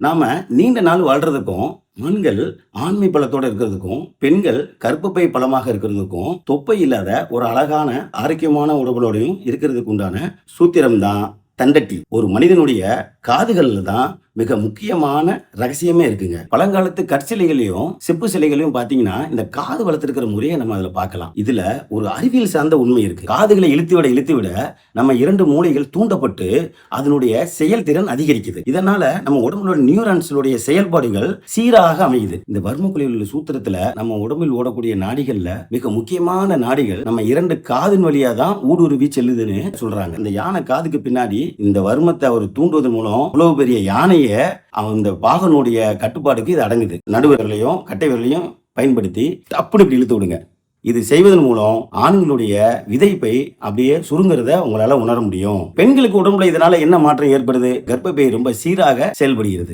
நாம் நீண்ட நாள் வாழ்றதுக்கும் ஆண்கள் ஆண்மை பழத்தோடு இருக்கிறதுக்கும் பெண்கள் கர்ப்பப்பை பலமாக இருக்கிறதுக்கும் தொப்பை இல்லாத ஒரு அழகான ஆரோக்கியமான உடம்புகளோடையும் இருக்கிறதுக்கு உண்டான சூத்திரம் தான் தண்டட்டி. ஒரு மனிதனுடைய காதுகளில் தான் மிக முக்கியமான ரகசியமே இருக்குங்க. பழங்காலத்து கற்சிலைகளையும் செப்பு சிலைகளையும் பாத்தீங்கன்னா இந்த காது வளர்த்திருக்கிற முறையை நம்ம அதுல பார்க்கலாம். இதுல ஒரு அறிவியல் சார்ந்த உண்மை இருக்கு. காதுகளை இழுத்து விட இழுத்து விட நம்ம இரண்டு மூளைகள் தூண்டப்பட்டு அதனுடைய செயல்திறன் அதிகரிக்குது. இதனால நம்ம உடம்புல நியூரான்ஸுடைய செயல்பாடுகள் சீராக அமையுது. இந்த வர்மக்குழியில் உள்ள சூத்திரத்துல நம்ம உடம்பில் ஓடக்கூடிய நாடிகள்ல மிக முக்கியமான நாடிகள் நம்ம இரண்டு காதின் வழியா தான் ஊடுருவி செல்லுதுன்னு சொல்றாங்க. இந்த யானை காதுக்கு பின்னாடி இந்த வர்மத்தை அவர் தூண்டுவதன் மூலம் இவ்வளவு பெரிய யானையை அந்த பாகனுடைய கட்டுப்பாடுக்கு இது அடங்குது. நடுவர்களையும் கட்டை விரலையும் பயன்படுத்தி அப்படி இப்படி இழுத்து விடுங்க. இது செய்வதன் மூலம் ஆண்களுடைய விதைப்பை அப்படியே சுருங்கிறத உங்களால உணர முடியும். பெண்களுக்கு உடம்புல இதனால என்ன மாற்றம் ஏற்படுது? கர்ப்பப்பை ரொம்ப சீராக செயல்படுகிறது.